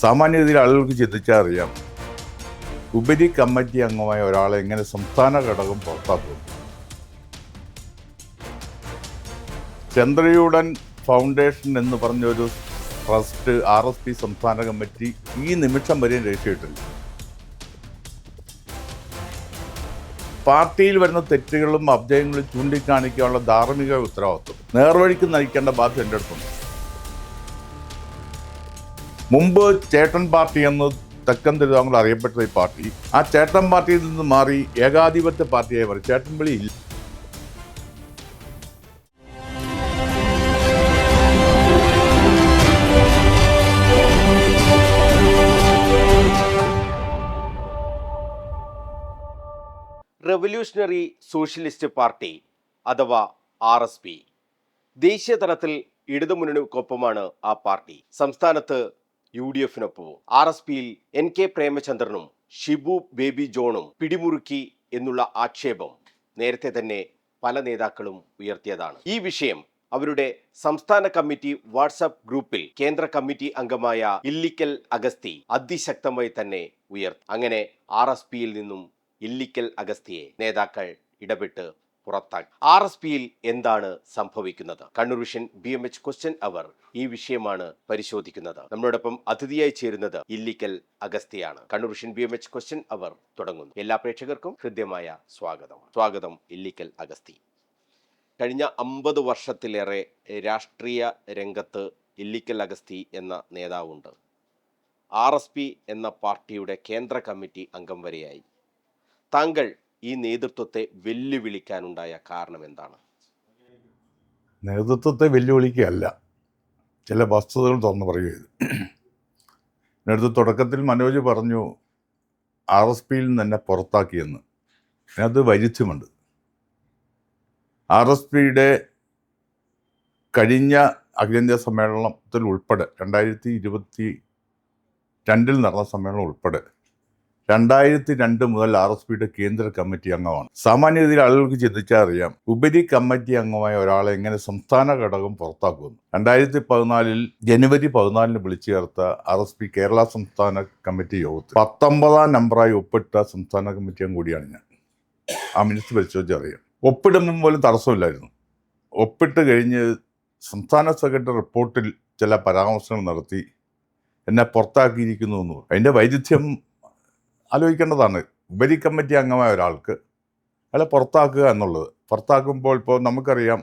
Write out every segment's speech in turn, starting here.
സാമാന്യഗതിയിൽ ആളുകൾക്ക് ചിന്തിച്ചാൽ അറിയാം. ഉപരി കമ്മിറ്റി അംഗമായ ഒരാളെ എങ്ങനെ സംസ്ഥാന ഘടകം പുറത്താക്കും? ചന്ദ്രയൂഡൻ ഫൗണ്ടേഷൻ എന്ന് പറഞ്ഞൊരു ട്രസ്റ്റ് ആർ എസ് പി സംസ്ഥാന കമ്മിറ്റി ഈ നിമിഷം വരെയും രജിസ്റ്റർ പാർട്ടിയിൽ വരുന്ന തെറ്റുകളും അബ്ജയങ്ങളും ചൂണ്ടിക്കാണിക്കാനുള്ള ധാർമ്മിക ഉത്തരവാദിത്വം. നേർവഴിക്ക് നയിക്കേണ്ട ബാധ്യത എന്റെ അടുത്തുണ്ട്. മുമ്പ് ചേട്ടൻ പാർട്ടി എന്ന് തെക്കൻ തിരുവിതാംകൂർ അറിയപ്പെട്ട ഈ പാർട്ടി ആ ചേട്ടൻ പാർട്ടിയിൽ നിന്ന് മാറി ഏകാധിപത്യ പാർട്ടിയായി മാറി. ചേട്ടൻ വിളി ഇല്ല. റവല്യൂഷണറി സോഷ്യലിസ്റ്റ് പാർട്ടി അഥവാ ആർ എസ് പി. ദേശീയ തലത്തിൽ ഇടതുമുന്നണിക്കൊപ്പമാണ് ആ പാർട്ടി. സംസ്ഥാനത്ത് യു ഡി എഫിനൊപ്പവും ആർ എസ് പിയിൽ എൻ കെ പ്രേമചന്ദ്രനും ഷിബു ബേബി ജോണും പിടിമുറുക്കി എന്നുള്ള ആക്ഷേപം നേരത്തെ തന്നെ പല നേതാക്കളും ഉയർത്തിയതാണ്. ഈ വിഷയം അവരുടെ സംസ്ഥാന കമ്മിറ്റി വാട്സപ്പ് ഗ്രൂപ്പിൽ കേന്ദ്ര കമ്മിറ്റി അംഗമായ ഇല്ലിക്കൽ അഗസ്തി അതിശക്തമായി തന്നെ ഉയർത്തി. അങ്ങനെ ആർ എസ് പിയിൽ നിന്നും ഇല്ലിക്കൽ അഗസ്തിയെ നേതാക്കൾ ഇടപെട്ട് പുറത്താക്കി ആർ എസ് പിയിൽ എന്താണ് സംഭവിക്കുന്നത്? Kannur vision B M H question hour ഈ വിഷയമാണ് പരിശോധിക്കുന്നത്. നമ്മളോടൊപ്പം അതിഥിയായി ചേരുന്നത് Illikkal അഗസ്തിയാണ് Kannur vision B M H question hour തുടങ്ങുന്നു. എല്ലാ പ്രേക്ഷകർക്കും ഹൃദ്യമായ സ്വാഗതം. സ്വാഗതം ഇല്ലിക്കൽ അഗസ്തി. കഴിഞ്ഞ അമ്പത് വർഷത്തിലേറെ രാഷ്ട്രീയ രംഗത്ത് ഇല്ലിക്കൽ അഗസ്തി എന്ന നേതാവുണ്ട്. ആർ എസ് പി എന്ന പാർട്ടിയുടെ കേന്ദ്ര കമ്മിറ്റി അംഗം വരെയായി. താങ്കൾ ഈ നേതൃത്വത്തെ വെല്ലുവിളിക്കാനുണ്ടായ കാരണം എന്താണ്? നേതൃത്വത്തെ വെല്ലുവിളിക്കുകയല്ല. ചില വസ്തുതകൾ തുറന്നു പറയുക നേതൃത്വ തുടക്കത്തിൽ മനോജ് പറഞ്ഞു ആർ എസ് പിയിൽ നിന്ന് തന്നെ പുറത്താക്കിയെന്ന്. അത് വൈരുദ്ധ്യമുണ്ട്. ആർ എസ് പിയുടെ കഴിഞ്ഞ അഖിലേന്ത്യാ സമ്മേളനത്തിൽ ഉൾപ്പെടെ രണ്ടായിരത്തി ഇരുപത്തി രണ്ടിൽ നടന്ന സമ്മേളനം ഉൾപ്പെടെ രണ്ടായിരത്തി രണ്ട് മുതൽ ആർ എസ് പിയുടെ കേന്ദ്ര കമ്മിറ്റി അംഗമാണ്. സാമാന്യഗതിയിൽ ആളുകൾക്ക് ചിന്തിച്ചാൽ അറിയാം. ഉപരി കമ്മിറ്റി അംഗമായ ഒരാളെ എങ്ങനെ സംസ്ഥാന ഘടകം പുറത്താക്കുന്നു. രണ്ടായിരത്തി പതിനാലിൽ ജനുവരി പതിനാലിന് വിളിച്ചു ചേർത്ത ആർ എസ് പി കേരള സംസ്ഥാന കമ്മിറ്റി യോഗത്തിൽ പത്തൊമ്പതാം നമ്പറായി ഒപ്പിട്ട സംസ്ഥാന കമ്മിറ്റി അംഗം കൂടിയാണ് ഞാൻ. ആ മിനിറ്റ് പരിശോധിച്ച് അറിയാം. ഒപ്പിടുമ്പോൾ പോലും തടസ്സമില്ലായിരുന്നു. ഒപ്പിട്ട് കഴിഞ്ഞ് സംസ്ഥാന സെക്രട്ടറി റിപ്പോർട്ടിൽ ചില പരാമർശങ്ങൾ നടത്തി എന്നെ പുറത്താക്കിയിരിക്കുന്നു എന്ന്. അതിന്റെ വൈരുദ്ധ്യം ആലോചിക്കേണ്ടതാണ്. ഉപരി കമ്മിറ്റി അംഗമായ ഒരാൾക്ക് അയാളെ പുറത്താക്കുക എന്നുള്ളത്. പുറത്താക്കുമ്പോൾ ഇപ്പോൾ നമുക്കറിയാം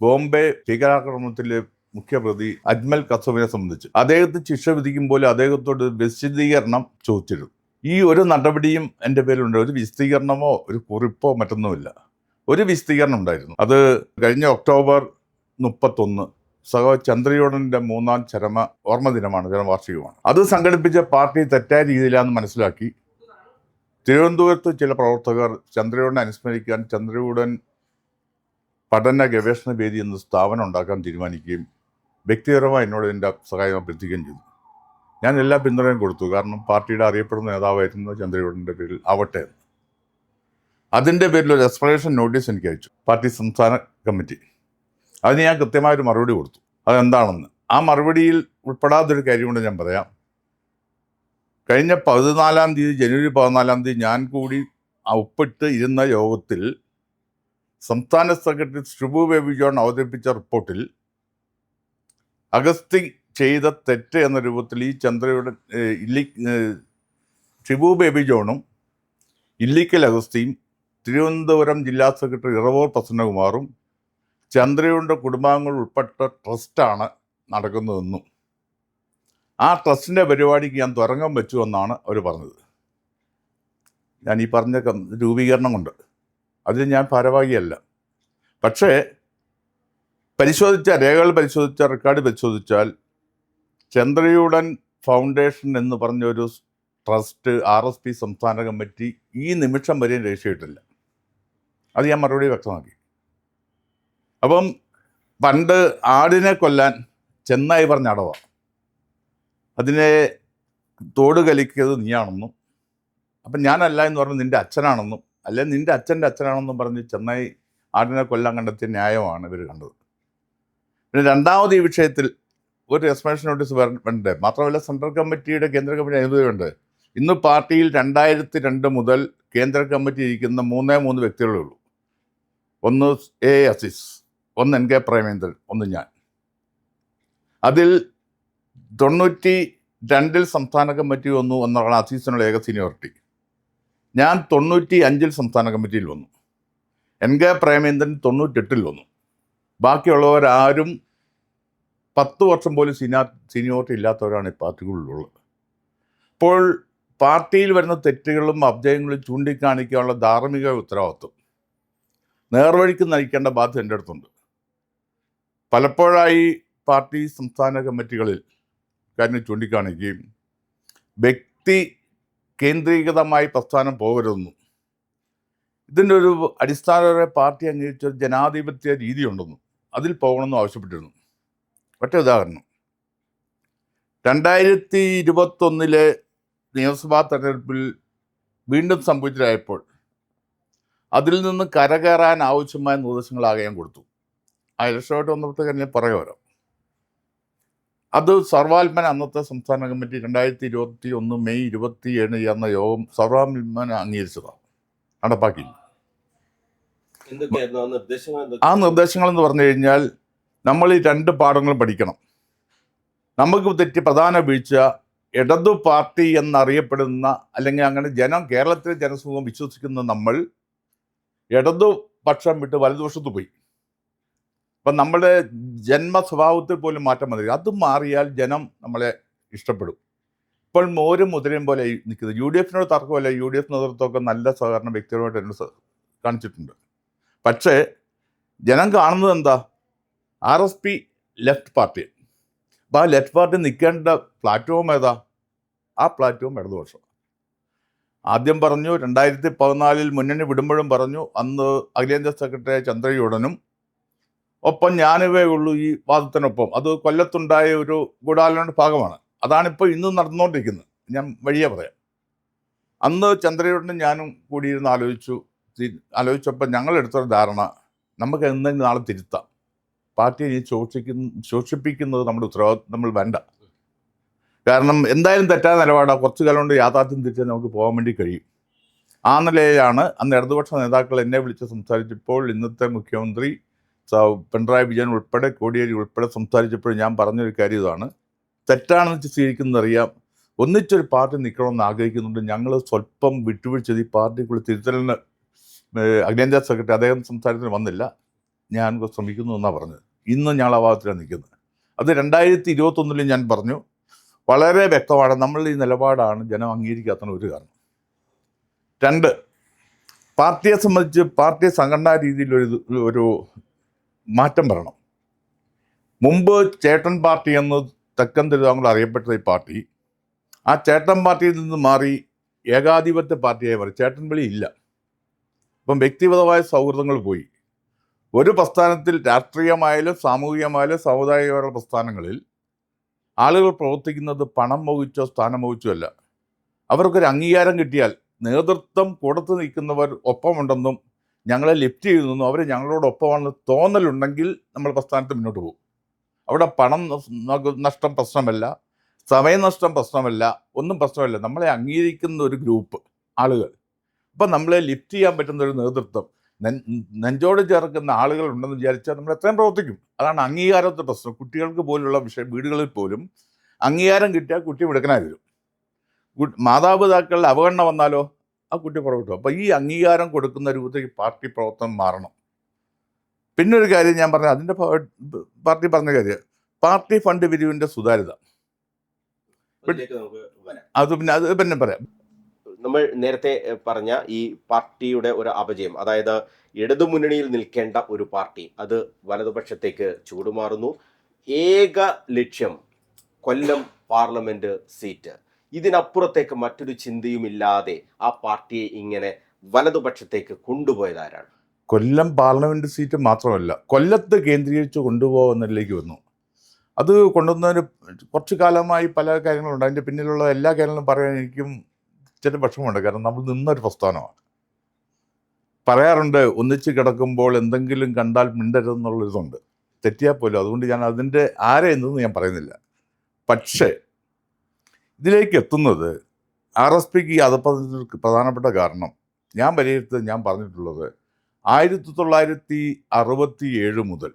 ബോംബെ ഭീകരാക്രമണത്തിലെ മുഖ്യപ്രതി അജ്മൽ കസബിനെ സംബന്ധിച്ച് അദ്ദേഹത്തിന് ശിക്ഷ വിധിക്കുമ്പോൾ അദ്ദേഹത്തോട് വിശദീകരണം ചോദിച്ചിരുന്നു. ഈ ഒരു നടപടിയും എന്റെ പേരിലുണ്ട്. ഒരു വിശദീകരണമോ ഒരു കുറിപ്പോ മറ്റൊന്നുമില്ല. ഒരു വിശദീകരണം ഉണ്ടായിരുന്നു. അത് കഴിഞ്ഞ ഒക്ടോബർ മുപ്പത്തൊന്ന് സഹോ ചന്ദ്രയോടന്റെ മൂന്നാം ചരമ ഓർമ്മ ദിനമാണ് ചരമവാർഷികമാണ് അത് സംഘടിപ്പിച്ച പാർട്ടി തെറ്റായ രീതിയിലാണെന്ന് മനസ്സിലാക്കി തിരുവനന്തപുരത്ത് ചില പ്രവർത്തകർ ചന്ദ്രയോടനെ അനുസ്മരിക്കാൻ ചന്ദ്രയൂടൻ പഠന ഗവേഷണ വേദി എന്ന സ്ഥാപനം ഉണ്ടാക്കാൻ തീരുമാനിക്കുകയും വ്യക്തിപരമായി എന്നോട് എന്റെ സഹായം അഭ്യർത്ഥിക്കുകയും ചെയ്തു. ഞാൻ എല്ലാ പിന്തുണയും കൊടുത്തു. കാരണം പാർട്ടിയുടെ അറിയപ്പെടുന്ന നേതാവായിരുന്നു ചന്ദ്രയൂടന്റെ പേരിൽ ആവട്ടെ അതിന്റെ പേരിൽ ഒരു എക്സ്പ്ലനേഷൻ നോട്ടീസ് എനിക്ക് അയച്ചു. പാർട്ടി സംസ്ഥാന കമ്മിറ്റി. അതിന് ഞാൻ കൃത്യമായൊരു മറുപടി കൊടുത്തു. അതെന്താണെന്ന്. ആ മറുപടിയിൽ ഉൾപ്പെടാത്തൊരു കാര്യം കൊണ്ട് ഞാൻ പറയാം. കഴിഞ്ഞ പതിനാലാം തീയതി ജനുവരി പതിനാലാം തീയതി ഞാൻ കൂടി ഒപ്പിട്ട് ഇരുന്ന യോഗത്തിൽ സംസ്ഥാന സെക്രട്ടറി ഷിബു ബേബി ജോൺ അവതരിപ്പിച്ച റിപ്പോർട്ടിൽ അഗസ്തി ചെയ്ത തെറ്റ് എന്ന രൂപത്തിൽ ഈ ചന്ദ്രയുടെ ഇല്ലി ഷിബു ബേബി ജോണും ഇല്ലിക്കൽ അഗസ്തിയും തിരുവനന്തപുരം ജില്ലാ സെക്രട്ടറി ഇറവോർ പ്രസന്നകുമാറും ചന്ദ്രയുടെ കുടുംബാംഗങ്ങൾ ഉൾപ്പെട്ട ട്രസ്റ്റാണ് നടക്കുന്നതെന്നും ആ ട്രസ്റ്റിന്റെ പരിപാടിക്ക് ഞാൻ തുരങ്കം വെച്ചു എന്നാണ് അവർ പറഞ്ഞത്. ഞാൻ ഈ പറഞ്ഞ രൂപീകരണം കൊണ്ട്. അതിൽ ഞാൻ ഭാരവാഹിയല്ല. പക്ഷേ പരിശോധിച്ച രേഖകൾ പരിശോധിച്ച റെക്കോർഡ് പരിശോധിച്ചാൽ ചന്ദ്രയൂഡൻ ഫൗണ്ടേഷൻ എന്ന് പറഞ്ഞൊരു ട്രസ്റ്റ് ആർ എസ് പി സംസ്ഥാന കമ്മിറ്റി ഈ നിമിഷം വരെയും രജിസ്റ്റർ ചെയ്തിട്ടില്ല അത് ഞാൻ മറുപടി വ്യക്തമാക്കി. അപ്പം പണ്ട് ആടിനെ കൊല്ലാൻ ചെന്നായി പറഞ്ഞ അടവ. അതിനെ തോട് കലിക്കിയത് നീയാണെന്നും അപ്പം ഞാനല്ല എന്ന് പറഞ്ഞ് നിന്റെ അച്ഛനാണെന്നും അല്ലെ നിന്റെ അച്ഛന്റെ അച്ഛനാണെന്നും പറഞ്ഞ് ചെന്നൈ ആടിനെ കൊല്ലാൻ കണ്ടെത്തിയ ന്യായമാണ് ഇവർ കണ്ടത്. പിന്നെ രണ്ടാമത് ഈ വിഷയത്തിൽ ഒരു എക്സ്പ്ലനേഷൻ നോട്ടീസ് വരണ്ടേ? മാത്രമല്ല സെൻട്രൽ കമ്മിറ്റിയുടെ കേന്ദ്ര കമ്മിറ്റി അനുമതിയുണ്ട്. ഇന്ന് പാർട്ടിയിൽ രണ്ടായിരത്തി രണ്ട് മുതൽ കേന്ദ്ര കമ്മിറ്റി ഇരിക്കുന്ന മൂന്നേ മൂന്ന് വ്യക്തികളേ ഉള്ളൂ. ഒന്ന് എ അസീസ് ഒന്ന് എൻ കെ പ്രേമേന്ദ്രൻ ഒന്ന് ഞാൻ. അതിൽ തൊണ്ണൂറ്റി രണ്ടിൽ സംസ്ഥാന കമ്മിറ്റി വന്നു എന്നാണ് അസീസിനുള്ള ഏക സീനിയോറിറ്റി ഞാൻ തൊണ്ണൂറ്റി അഞ്ചിൽ സംസ്ഥാന കമ്മിറ്റിയിൽ വന്നു. എൻ കെ പ്രേമേന്ദ്രൻ തൊണ്ണൂറ്റെട്ടിൽ വന്നു. ബാക്കിയുള്ളവരാരും പത്ത് വർഷം പോലും സീനാ സീനിയോറിറ്റി ഇല്ലാത്തവരാണ് ഈ പാർട്ടികളിലുള്ളത് അപ്പോൾ പാർട്ടിയിൽ വരുന്ന തെറ്റുകളും അബ്ജയങ്ങളും ചൂണ്ടിക്കാണിക്കാനുള്ള ധാർമ്മിക ഉത്തരവാദിത്വം. നേർവഴിക്ക് നയിക്കേണ്ട ബാധ്യത എന്റെ അടുത്തുണ്ട്. പലപ്പോഴായി പാർട്ടി സംസ്ഥാന കമ്മിറ്റികളിൽ കാര്യം ചൂണ്ടിക്കാണിക്കുകയും വ്യക്തി കേന്ദ്രീകൃതമായി പ്രസ്ഥാനം പോകരുതെന്നും ഇതിന്റെ ഒരു അടിസ്ഥാനപരമായ പാർട്ടി അംഗീകരിച്ച ഒരു ജനാധിപത്യ രീതിയുണ്ടെന്നും അതിൽ പോകണമെന്നും ആവശ്യപ്പെട്ടിരുന്നു. ഒറ്റ ഉദാഹരണം. രണ്ടായിരത്തി ഇരുപത്തൊന്നിലെ നിയമസഭാ തെരഞ്ഞെടുപ്പിൽ വീണ്ടും സംഭവിച്ചതായപ്പോൾ അതിൽ നിന്ന് കരകയറാൻ ആവശ്യമായ നിർദ്ദേശങ്ങളാകെ ഞാൻ കൊടുത്തു. ആ ഇലക്ഷനായിട്ട് വന്നപ്പോഴത്തെ കാര്യം ഞാൻ പറയാൻ വരാം അത് സർവാത്മന അന്നത്തെ സംസ്ഥാന കമ്മിറ്റി രണ്ടായിരത്തി ഇരുപത്തി ഒന്ന് മെയ് ഇരുപത്തി ഏഴ് ചേർന്ന യോഗം സർവാത്മന അംഗീകരിച്ചതാണ്. നടപ്പാക്കി. ആ നിർദ്ദേശങ്ങൾ എന്ന് പറഞ്ഞു കഴിഞ്ഞാൽ നമ്മൾ ഈ രണ്ട് പാഠങ്ങളും പഠിക്കണം. നമുക്ക് തെറ്റി പ്രധാന വീഴ്ച ഇടതു പാർട്ടി എന്നറിയപ്പെടുന്ന അല്ലെങ്കിൽ അങ്ങനെ ജനം കേരളത്തിലെ ജനസമൂഹം വിശ്വസിക്കുന്ന നമ്മൾ ഇടതുപക്ഷം വിട്ട് വലതുപക്ഷത്ത് പോയി. അപ്പം നമ്മുടെ ജന്മ സ്വഭാവത്തിൽ പോലും മാറ്റം വന്നില്ല അത് മാറിയാൽ ജനം നമ്മളെ ഇഷ്ടപ്പെടും. ഇപ്പോൾ മോരും മുതിരയും പോലെ നിൽക്കുന്നത്. യു ഡി എഫിനോട് തർക്കമല്ല. യു ഡി എഫ് നേതൃത്വമൊക്കെ നല്ല സഹകരണ വ്യക്തികളുമായിട്ട് എന്നോട് കാണിച്ചിട്ടുണ്ട്. പക്ഷേ ജനം കാണുന്നത് എന്താ? R S P left party. അപ്പോൾ ആ ലെഫ്റ്റ് പാർട്ടി നിൽക്കേണ്ട പ്ലാറ്റ്ഫോം ഏതാ? ആ പ്ലാറ്റ്ഫോം ഇടതുപക്ഷം. ആദ്യം പറഞ്ഞു രണ്ടായിരത്തി പതിനാലിൽ മുന്നണി വിടുമ്പോഴും പറഞ്ഞു അന്ന് അഖിലേന്ത്യാ സെക്രട്ടറി ചന്ദ്രചൂഡനും ഒപ്പം ഞാനുവേ ഉള്ളൂ ഈ വാദത്തിനൊപ്പം അത് കൊല്ലത്തുണ്ടായ ഒരു ഗൂഢാലോചനയുടെ ഭാഗമാണ്. അതാണിപ്പോൾ ഇന്ന് നടന്നുകൊണ്ടിരിക്കുന്നത്. ഞാൻ വഴിയെ പറയാം. അന്ന് ചന്ദ്രയോടനും ഞാനും കൂടിയിരുന്ന് ആലോചിച്ചു. തി- ആലോചിച്ചപ്പോൾ ഞങ്ങൾ എടുത്തൊരു ധാരണ നമുക്ക് എന്തെങ്കിലും നാളെ തിരുത്താം. പാർട്ടിയെ ഇനി ശോഷിക്കുന്ന ശോഷിപ്പിക്കുന്നത് നമ്മുടെ ഉത്തരവാദിത്വം നമ്മൾ വേണ്ട. കാരണം എന്തായാലും തെറ്റായ നിലപാടാണ് കുറച്ചു കാലം കൊണ്ട് യാഥാർത്ഥ്യം തിരിച്ചാൽ നമുക്ക് പോകാൻ വേണ്ടി കഴിയും. ആ നിലയിലാണ് അന്ന് ഇടതുപക്ഷ നേതാക്കൾ എന്നെ വിളിച്ച് സംസാരിച്ചപ്പോൾ ഇന്നത്തെ മുഖ്യമന്ത്രി പിണറായി വിജയൻ ഉൾപ്പെടെ കോടിയേരി ഉൾപ്പെടെ സംസാരിച്ചപ്പോൾ ഞാൻ പറഞ്ഞൊരു കാര്യം ഇതാണ്. തെറ്റാണെന്ന് അറിയാം ഒന്നിച്ചൊരു പാർട്ടി നിൽക്കണമെന്ന് ആഗ്രഹിക്കുന്നുണ്ട്. ഞങ്ങൾ സ്വല്പം വിട്ടുവീഴ്ച ഈ പാർട്ടിക്കുള്ള തിരുത്തലിന് അഖിലേന്ത്യാ സെക്രട്ടറി അദ്ദേഹം സംസാരത്തിന് വന്നില്ല. ഞാൻ ശ്രമിക്കുന്നു എന്നാണ് പറഞ്ഞത്. ഇന്ന് ഞങ്ങൾ ആ ഭാഗത്തിലാണ് നിൽക്കുന്നത്. അത് രണ്ടായിരത്തി ഇരുപത്തൊന്നിലും ഞാൻ പറഞ്ഞു വളരെ വ്യക്തമാണ്. നമ്മൾ ഈ നിലപാടാണ് ജനം അംഗീകരിക്കാത്തതിന് ഒരു കാരണം. രണ്ട് പാർട്ടിയെ സംബന്ധിച്ച് പാർട്ടി സംഘടനാ രീതിയിൽ ഒരു ഒരു മാറ്റം വരണം. മുമ്പ് ചേട്ടൻ പാർട്ടി എന്ന് തെക്കൻ തിരുവിതാംകൂർ അറിയപ്പെട്ട ഈ പാർട്ടി ആ ചേട്ടൻ പാർട്ടിയിൽ നിന്ന് മാറി ഏകാധിപത്യ പാർട്ടിയായി മാറി. ചേട്ടൻ വിളി ഇല്ല. ഇപ്പം വ്യക്തിഗതമായ സൗഹൃദങ്ങൾ പോയി. ഒരു പ്രസ്ഥാനത്തിൽ രാഷ്ട്രീയമായാലും സാമൂഹികമായാലും സാമുദായികമായുള്ള പ്രസ്ഥാനങ്ങളിൽ ആളുകൾ പ്രവർത്തിക്കുന്നത് പണം മോഹിച്ചോ സ്ഥാനം മോഹിച്ചോ അല്ല. അവർക്കൊരു അംഗീകാരം കിട്ടിയാൽ നേതൃത്വം കൂടത്ത് നിൽക്കുന്നവർ ഒപ്പമുണ്ടെന്നും ഞങ്ങളെ ലിഫ്റ്റ് ചെയ്യുന്നെന്നും അവർ ഞങ്ങളോടൊപ്പമാണെന്ന് തോന്നലുണ്ടെങ്കിൽ നമ്മൾ പ്രസ്ഥാനത്ത് മുന്നോട്ട് പോകും. അവിടെ പണം നഷ്ടം പ്രശ്നമല്ല. സമയനഷ്ടം പ്രശ്നമല്ല. ഒന്നും പ്രശ്നമല്ല. നമ്മളെ അംഗീകരിക്കുന്ന ഒരു ഗ്രൂപ്പ് ആളുകൾ. അപ്പം നമ്മളെ ലിഫ്റ്റ് ചെയ്യാൻ പറ്റുന്ന ഒരു നേതൃത്വം. നെഞ്ചോട് ചേർക്കുന്ന ആളുകൾ ഉണ്ടെന്ന് വിചാരിച്ചാൽ നമ്മൾ എത്രയും പ്രവർത്തിക്കും. അതാണ് അംഗീകാരത്തെ പ്രശ്നം. കുട്ടികൾക്ക് പോലുള്ള വിഷയം വീടുകളിൽ പോലും അംഗീകാരം കിട്ടിയാൽ കുട്ടി മിടുക്കനായി വരും. മാതാപിതാക്കളുടെ അവഗണന വന്നാലോ? ആ കുട്ടി പുറകോട്ട് അപ്പോൾ ഈ അംഗീകാരം കൊടുക്കുന്ന രൂപത്തിൽ പാർട്ടി പ്രവർത്തനം മാറണം. പിന്നെ ഒരു കാര്യം ഞാൻ പറഞ്ഞ അതിന്റെ പാർട്ടി പറഞ്ഞ കാര്യം പാർട്ടി ഫണ്ട് പിരിവിന്റെ സുതാര്യത. അത് പിന്നെ അത് പിന്നെ പറയാം. നമ്മൾ നേരത്തെ പറഞ്ഞ ഈ പാർട്ടിയുടെ ഒരു അപജയം അതായത് ഇടതുമുന്നണിയിൽ നിൽക്കേണ്ട ഒരു പാർട്ടി അത് വലതുപക്ഷത്തേക്ക് ചൂടുമാറുന്നു. ഏക ലക്ഷ്യം കൊല്ലം പാർലമെന്റ് സീറ്റ്. ഇതിനപ്പുറത്തേക്ക് മറ്റൊരു ചിന്തയുമില്ലാതെ ആ പാർട്ടിയെ ഇങ്ങനെ വലതുപക്ഷത്തേക്ക് കൊണ്ടുപോയതാരാണ്? കൊല്ലം പാർലമെന്റ് സീറ്റ് മാത്രമല്ല കൊല്ലത്ത് കേന്ദ്രീകരിച്ച് കൊണ്ടുപോകുന്നതിലേക്ക് വന്നു. അത് കൊണ്ടുവന്നതിന് കുറച്ച് കാലമായി പല കാര്യങ്ങളുണ്ട്. അതിന്റെ പിന്നിലുള്ള എല്ലാ കാര്യങ്ങളും പറയാൻ എനിക്കും ചില വിഷമമുണ്ട്. കാരണം നമ്മൾ നിന്നൊരു പ്രസ്ഥാനമാണ്. പറയാറുണ്ട് ഒന്നിച്ച് കിടക്കുമ്പോൾ എന്തെങ്കിലും കണ്ടാൽ മിണ്ടരുതെന്നുള്ളൊരിതുണ്ട്. തെറ്റിയാൽ പോലും. അതുകൊണ്ട് ഞാൻ അതിന്റെ ആരെ എന്നൊന്നും ഞാൻ പറയുന്നില്ല. പക്ഷേ ഇതിലേക്ക് എത്തുന്നത് ആർ എസ് പിക്ക് ഈ അധപ്പതനത്തിൽ പ്രധാനപ്പെട്ട കാരണം. ഞാൻ വിലയിരുത്തത് ഞാൻ പറഞ്ഞിട്ടുള്ളത് ആയിരത്തി തൊള്ളായിരത്തി അറുപത്തി ഏഴ് മുതൽ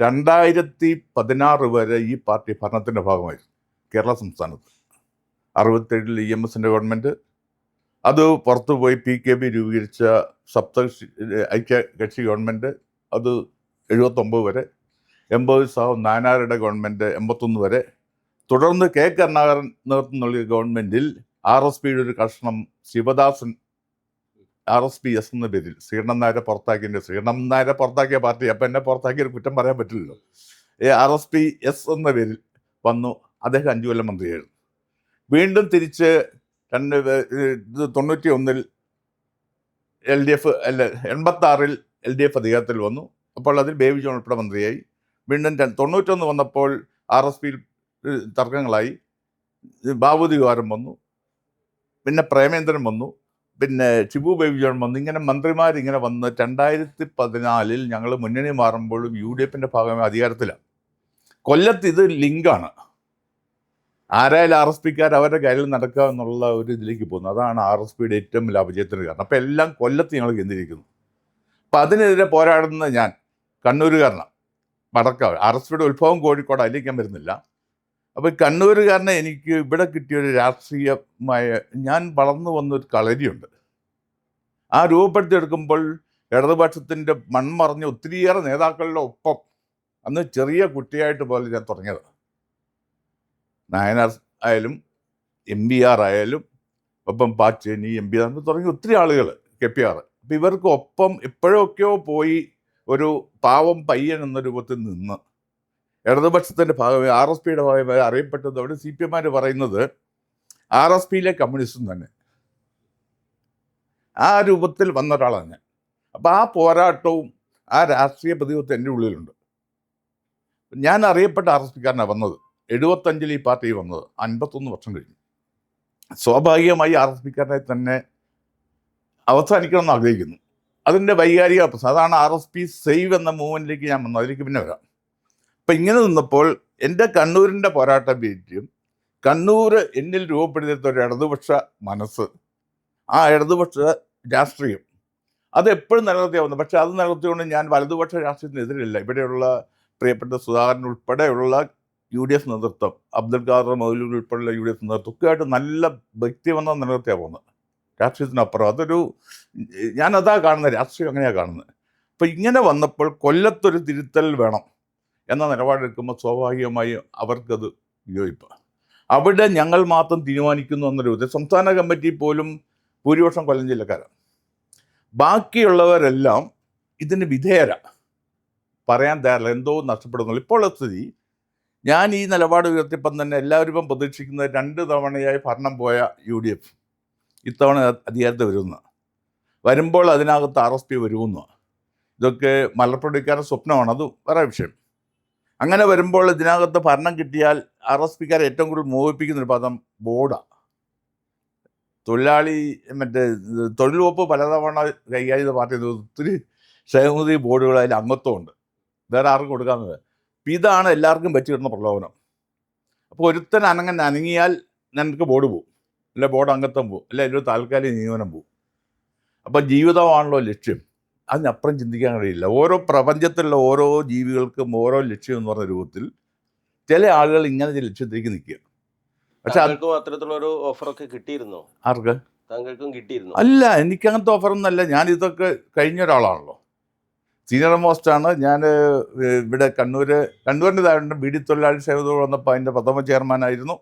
രണ്ടായിരത്തി പതിനാറ് വരെ ഈ പാർട്ടി ഭരണത്തിന്റെ ഭാഗമായിരുന്നു കേരള സംസ്ഥാനത്ത്. അറുപത്തേഴിൽ ഇ എം എസിന്റെ ഗവൺമെന്റ് അത് പുറത്തു പോയി പി കെ ബി രൂപീകരിച്ച സപ്തകക്ഷി ഐക്യകക്ഷി ഗവൺമെന്റ് അത് എഴുപത്തൊമ്പത് വരെ എൺപത് സാഹു നാനാരുടെ ഗവൺമെന്റ് എൺപത്തൊന്ന് വരെ തുടർന്ന് കെ. കരുണാകരൻ നേതൃത്വം നൽകിയ ഗവൺമെന്റിൽ ആർ എസ് പിയുടെ ഒരു കഷ്ണം Sivadasan R S P S എന്ന പേരിൽ ശ്രീകണ്ഠൻ നായരെ പുറത്താക്കിയതിന്റെ ശ്രീകണ്ഠൻ നായരെ പുറത്താക്കിയ പാർട്ടി അപ്പം എന്നെ പുറത്താക്കിയ കുറ്റം പറയാൻ പറ്റില്ലല്ലോ. ഈ ആർ എസ് പി എസ് എന്ന പേരിൽ വന്നു. അദ്ദേഹം അഞ്ചു കൊല്ലം മന്ത്രിയായിരുന്നു. വീണ്ടും തിരിച്ച് രണ്ട് തൊണ്ണൂറ്റി ഒന്നിൽ എൽ ഡി എഫ് അല്ല എൺപത്തി ആറിൽ എൽ ഡി എഫ് അധികാരത്തിൽ വന്നു. അപ്പോൾ അതിൽ ബേബി ജോൺ ഉൾപ്പെടെ മന്ത്രിയായി. വീണ്ടും തൊണ്ണൂറ്റൊന്ന് വന്നപ്പോൾ ആർ എസ് പിയിൽ തർക്കങ്ങളായി. ബാബു ദിവാരം വന്നു. പിന്നെ പ്രേമേന്ദ്രൻ വന്നു. പിന്നെ ടിബു ബേബി ജോൺ വന്നു. ഇങ്ങനെ മന്ത്രിമാർ ഇങ്ങനെ വന്ന് രണ്ടായിരത്തി പതിനാലിൽ ഞങ്ങൾ മുന്നണി മാറുമ്പോഴും യു ഡി എഫിന്റെ ഭാഗമായി അധികാരത്തിലാണ്. കൊല്ലത്ത് ഇത് ലിങ്കാണ്. ആരായാലും ആർ എസ് പിക്കാർ അവരുടെ കയ്യിൽ നടക്കുക എന്നുള്ള ഒരു ഇതിലേക്ക് പോകുന്നു. അതാണ് ആർ എസ് പിയുടെ ഏറ്റവും വലിയ അപജയത്തിന് കാരണം. അപ്പോൾ എല്ലാം കൊല്ലത്ത് ഞങ്ങൾ കേന്ദ്രീകരിക്കുന്നു. അപ്പം അതിനെതിരെ പോരാടുന്ന ഞാൻ കണ്ണൂരുകാരനാണ്. വടക്കാവ്. ആർ എസ് പിയുടെ ഉത്ഭവം കോഴിക്കോട് അതിലേക്ക് ഞാൻ വരുന്നില്ല. അപ്പോൾ കണ്ണൂരുകാരനെ എനിക്ക് ഇവിടെ കിട്ടിയൊരു രാഷ്ട്രീയമായ ഞാൻ വളർന്നു വന്നൊരു കളരിയുണ്ട്. ആ രൂപപ്പെടുത്തിയെടുക്കുമ്പോൾ ഇടതുപക്ഷത്തിന്റെ മൺമറഞ്ഞ ഒത്തിരിയേറെ നേതാക്കളുടെ ഒപ്പം അന്ന് ചെറിയ കുട്ടിയായിട്ട് പോലെ ഞാൻ തുടങ്ങിയത്. നായനാർ ആയാലും എം ബി ആർ ആയാലും ഒപ്പം പാച്ചേനി എം ബി ആർ തുടങ്ങി ഒത്തിരി ആളുകൾ കെ പി ആർ അപ്പം ഇവർക്ക് ഒപ്പം എപ്പോഴൊക്കെയോ പോയി ഒരു പാവം പയ്യൻ എന്ന രൂപത്തിൽ നിന്ന് ഇടതുപക്ഷത്തിന്റെ ഭാഗമായി ആർ എസ് പിയുടെ ഭാഗമായി അറിയപ്പെട്ടത് അവിടെ സി പി എമാർ പറയുന്നത് ആർ എസ് പിയിലെ കമ്മ്യൂണിസ്റ്റും തന്നെ. ആ രൂപത്തിൽ വന്ന ഒരാളാണ് ഞാൻ. അപ്പോൾ ആ പോരാട്ടവും ആ രാഷ്ട്രീയ പ്രതിബദ്ധം എന്റെ ഉള്ളിലുണ്ട്. ഞാൻ അറിയപ്പെട്ട ആർ എസ് പിക്കാരനാണ് വന്നത്. എഴുപത്തഞ്ചിൽ ഈ പാർട്ടി വന്നത്. അൻപത്തൊന്ന് വർഷം കഴിഞ്ഞു. സ്വാഭാവികമായി ആർ എസ് പിക്കാരനെ തന്നെ അവസാനിക്കണം എന്ന് ആഗ്രഹിക്കുന്നു. അതിന്റെ വൈകാരിക അതാണ് ആർ എസ് പി സേവ് എന്ന മൂവ്മെന്റിലേക്ക് ഞാൻ വന്നത്. അതിലേക്ക് പിന്നെ വരാം. അപ്പം ഇങ്ങനെ നിന്നപ്പോൾ എന്റെ കണ്ണൂരിന്റെ പോരാട്ട വീറ്റും കണ്ണൂർ എന്നിൽ രൂപപ്പെടുത്തിയ ഒരു ഇടതുപക്ഷ മനസ്സ് ആ ഇടതുപക്ഷ രാഷ്ട്രീയം അത് എപ്പോഴും വന്നു പക്ഷെ അത് നിലനിർത്തിക്കൊണ്ട് ഞാൻ വലതുപക്ഷ രാഷ്ട്രീയത്തിനെതിരില്ല ഇവിടെയുള്ള പ്രിയപ്പെട്ട സുധാകരൻ ഉൾപ്പെടെയുള്ള യു ഡി എഫ് നേതൃത്വം അബ്ദുൽ ഖാദർ മൗലൂർ ഉൾപ്പെടെയുള്ള യു ഡി എഫ് നേതൃത്വം ഒക്കെ ആയിട്ട് നല്ല വ്യക്തിബന്ധം നിലനിർത്തിയാണ് പോകുന്നത് രാഷ്ട്രീയത്തിനപ്പുറം. അതൊരു ഞാനതാ കാണുന്നത്. രാഷ്ട്രീയം അങ്ങനെയാണ് കാണുന്നത്. അപ്പം ഇങ്ങനെ വന്നപ്പോൾ കൊല്ലത്തൊരു തിരുത്തൽ വേണം. എന്ന നിലപാടെടുക്കുമ്പോൾ സ്വാഭാവികമായും അവർക്കത് യോജിപ്പ് അവിടെ ഞങ്ങൾ മാത്രം തീരുമാനിക്കുന്നു എന്നൊരു ഇത് സംസ്ഥാന കമ്മിറ്റി പോലും ഭൂരിപക്ഷം കൊല്ലം ജില്ലക്കാരാണ്. ബാക്കിയുള്ളവരെല്ലാം ഇതിന് വിധേയര. പറയാൻ തയ്യാറില്ല. എന്തോ നഷ്ടപ്പെടുന്നു ഇപ്പോൾ സ്ഥിതി. ഞാൻ ഈ നിലപാട് ഉയർത്തിയപ്പം തന്നെ എല്ലാവരും പ്രതീക്ഷിക്കുന്നത് രണ്ട് തവണയായി ഭരണം പോയ യു ഡി എഫ് ഇത്തവണ അധികാരത്തിൽ വരുന്ന വരുമ്പോൾ അതിനകത്ത് ആർ എസ് പി വരുമെന്ന്. ഇതൊക്കെ മലപ്പുറക്കാരുടെ സ്വപ്നമാണ്. അത് വേറെ വിഷയം. അങ്ങനെ വരുമ്പോൾ ഇതിനകത്ത് ഭരണം കിട്ടിയാൽ ആർ എസ് പിക്കാരെ ഏറ്റവും കൂടുതൽ മോഹിപ്പിക്കുന്ന ഒരു പദം ബോർഡാണ് തൊഴിലാളി മറ്റേ തൊഴിൽ വകുപ്പ് പലതവണ കൈകാര്യം ചെയ്ത പാർട്ടി ഒത്തിരി ക്ഷേമനിധി ബോർഡുകൾ അതിൽ അംഗത്വമുണ്ട് വേറെ ആർക്കും കൊടുക്കാമെന്നത് അപ്പം ഇതാണ് എല്ലാവർക്കും പറ്റിയിരുന്ന പ്രലോഭനം. അപ്പോൾ ഒരുത്തൻ അനങ്ങൻ അനങ്ങിയാൽ നിനക്ക് ബോർഡ് പോകും അല്ലെ ബോർഡ് അംഗത്വം പോകും അല്ലെ അതിലൊരു താൽക്കാലിക നിയമനം പോകും അപ്പം ജീവിതമാണല്ലോ ലക്ഷ്യം. അതിനപ്പുറം ചിന്തിക്കാൻ കഴിയില്ല. ഓരോ പ്രപഞ്ചത്തിലുള്ള ഓരോ ജീവികൾക്കും ഓരോ ലക്ഷ്യം എന്ന് പറഞ്ഞ രൂപത്തിൽ ചില ആളുകൾ ഇങ്ങനെ ലക്ഷ്യത്തിലേക്ക് നിൽക്കുക. പക്ഷെ അത് താങ്കൾക്കും അത്തരത്തിലുള്ള ഒരു ഓഫറൊക്കെ കിട്ടിയിരുന്നോ? ആർക്ക്? താങ്കൾക്കും കിട്ടിയിരുന്നു? അല്ല എനിക്ക് അങ്ങനത്തെ ഓഫറൊന്നുമല്ല. ഞാൻ ഇതൊക്കെ കഴിഞ്ഞ ഒരാളാണല്ലോ. സീനിയർ മോസ്റ്റ് ആണ് ഞാൻ ഇവിടെ കണ്ണൂർ കണ്ണൂരിന്റെ ബി ഡി തൊഴിലാളി സേവന വന്നപ്പോൾ അതിന്റെ പ്രഥമ ചെയർമാനായിരുന്നു.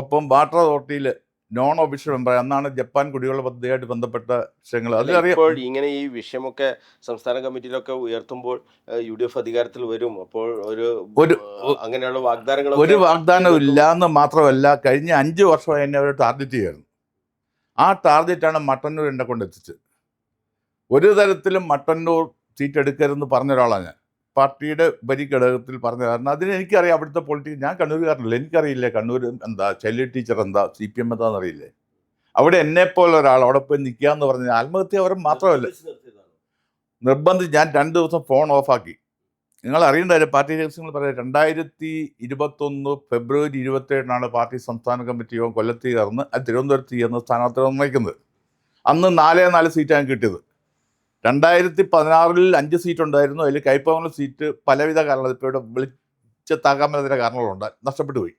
ഒപ്പം വാട്ടർ അതോറിറ്റിയിൽ നോൺ ഒഫീഷ്യൽ മെമ്പർ അന്നാണ് ജപ്പാൻ കുടിവെള്ള പദ്ധതിയായിട്ട് ബന്ധപ്പെട്ട വിഷയങ്ങൾ. അതിലറിയാം. ഇങ്ങനെ ഈ വിഷയമൊക്കെ സംസ്ഥാന കമ്മിറ്റിയിലൊക്കെ ഉയർത്തുമ്പോൾ യു ഡി എഫ് അധികാരത്തിൽ വരും. അപ്പോൾ ഒരു ഒരു- അങ്ങനെയുള്ള വാഗ്ദാനങ്ങൾ ഒരു വാഗ്ദാനം ഇല്ല എന്ന് മാത്രമല്ല കഴിഞ്ഞ അഞ്ച് വർഷമായി എന്നെ അവർ ടാർഗറ്റ് ചെയ്യായിരുന്നു ആ ടാർഗറ്റാണ് മട്ടന്നൂർ എന്നെ കൊണ്ട് എത്തിച്ചത് ഒരു തരത്തിലും മട്ടന്നൂർ സീറ്റ് എടുക്കരുതെന്ന് പറഞ്ഞ ഒരാളാണ് ഞാൻ. പാർട്ടിയുടെ ഉപരിഘടകത്തിൽ പറഞ്ഞ കാരണം അതിന് എനിക്കറിയാം അവിടുത്തെ പൊളിറ്റിക്സ് ഞാൻ കണ്ണൂരുകാരനല്ല. എനിക്കറിയില്ല കണ്ണൂർ എന്താ ശൈലി ടീച്ചർ എന്താ സി പി എം എന്താണെന്ന് അറിയില്ലേ അവിടെ എന്നെപ്പോലെ ഒരാൾ അവിടെ പോയി നിൽക്കുക നിൽക്കാന്ന് പറഞ്ഞാൽ ആത്മഹത്യ അവരും മാത്രമല്ല. നിർബന്ധിച്ച് ഞാൻ രണ്ട് ദിവസം ഫോൺ ഓഫാക്കി നിങ്ങൾ അറിയേണ്ടത് പാർട്ടി രഹസ്യങ്ങൾ പറയാം രണ്ടായിരത്തി ഇരുപത്തൊന്ന് ഫെബ്രുവരി ഇരുപത്തേഴിനാണ് പാർട്ടി സംസ്ഥാന കമ്മിറ്റി യോഗം കൊല്ലത്ത് ചേർന്ന് അത് തിരുവനന്തപുരത്ത് ചേർന്ന് സ്ഥാനാർത്ഥി നിർണയിക്കുന്നത്. അന്ന് നാലേ നാല് സീറ്റാണ് കിട്ടിയത്. രണ്ടായിരത്തി പതിനാറിൽ അഞ്ച് സീറ്റ് ഉണ്ടായിരുന്നു അതിൽ കൈപ്പവന സീറ്റ് പലവിധ കാരണങ്ങൾ ഇപ്പോൾ ഇവിടെ വിളിച്ചെത്താക്കാൻ പറ്റുന്ന കാരണങ്ങളുണ്ട്. നഷ്ടപ്പെട്ടു പോയി.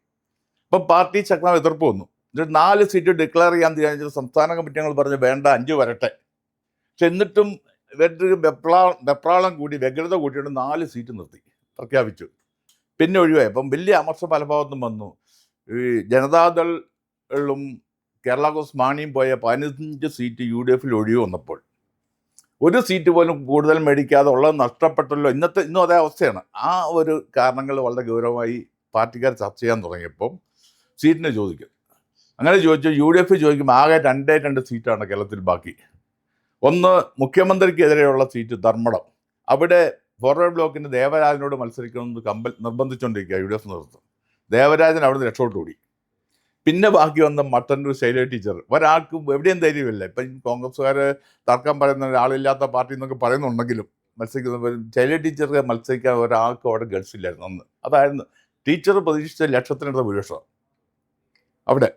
അപ്പം പാർട്ടി ശക്തമായ എതിർപ്പ് വന്നു. എന്നിട്ട് നാല് സീറ്റ് ഡിക്ലെയർ ചെയ്യാൻ തീരുമാനിച്ചത് സംസ്ഥാന കമ്മിറ്റി ഞങ്ങൾ പറഞ്ഞു വേണ്ട അഞ്ച് വരട്ടെ. പക്ഷെ എന്നിട്ടും ഇവരുടെ വെപ്രാ വെപ്രാളം കൂടി വ്യഗ്രത കൂട്ടിയിട്ട് നാല് സീറ്റ് നിർത്തി പ്രഖ്യാപിച്ചു. പിന്നെ ഒഴിവായി. അപ്പം വലിയ അമർഷ പലഭാഗത്തും വന്നു. ഈ ജനതാദളും കേരള കോൺഗ്രസ് മാണിയും പോയ പതിനഞ്ച് സീറ്റ് യു ഡി എഫിൽ ഒഴിവ് വന്നപ്പോൾ. ഒരു സീറ്റ് പോലും കൂടുതൽ മേടിക്കാതെ ഉള്ളത് നഷ്ടപ്പെട്ടല്ലോ. ഇന്നത്തെ ഇന്നും അതേ അവസ്ഥയാണ്. ആ ഒരു കാരണങ്ങൾ വളരെ ഗൗരവമായി പാർട്ടിക്കാർ ചർച്ച ചെയ്യാൻ തുടങ്ങിയപ്പം സീറ്റിന് ചോദിക്കും. അങ്ങനെ ചോദിച്ചു യു ഡി എഫ് ചോദിക്കുമ്പോൾ ആകെ രണ്ടേ രണ്ട് സീറ്റാണ് കേരളത്തിൽ ബാക്കി. ഒന്ന് മുഖ്യമന്ത്രിക്കെതിരെയുള്ള സീറ്റ് ധർമ്മടം. അവിടെ ഫോർവേഡ് ബ്ലോക്കിന്റെ ദേവരാജനോട് മത്സരിക്കണമെന്ന് കമ്പൽ നിർബന്ധിച്ചുകൊണ്ടിരിക്കുക യു ഡി എഫ് നേതൃത്വം. ദേവരാജൻ അവിടുന്ന് കൂടി പിന്നെ ബാക്കി വന്ന മട്ടന്നൂർ ശൈല ടീച്ചർ. ഒരാൾക്കും എവിടെയും ധൈര്യമില്ല. ഇപ്പം കോൺഗ്രസ്സുകാർ തർക്കം പറയുന്ന ഒരാളില്ലാത്ത പാർട്ടി എന്നൊക്കെ പറയുന്നുണ്ടെങ്കിലും മത്സരിക്കുന്ന ശൈല ടീച്ചറെ മത്സരിക്കാൻ ഒരാൾക്കും അവിടെ ഗൾസ് ഇല്ലായിരുന്നു അന്ന്. അതായിരുന്നു. ടീച്ചർ പ്രതീക്ഷിച്ച ലക്ഷത്തിനടുത്ത ഭൂരിപക്ഷം. അവിടെ.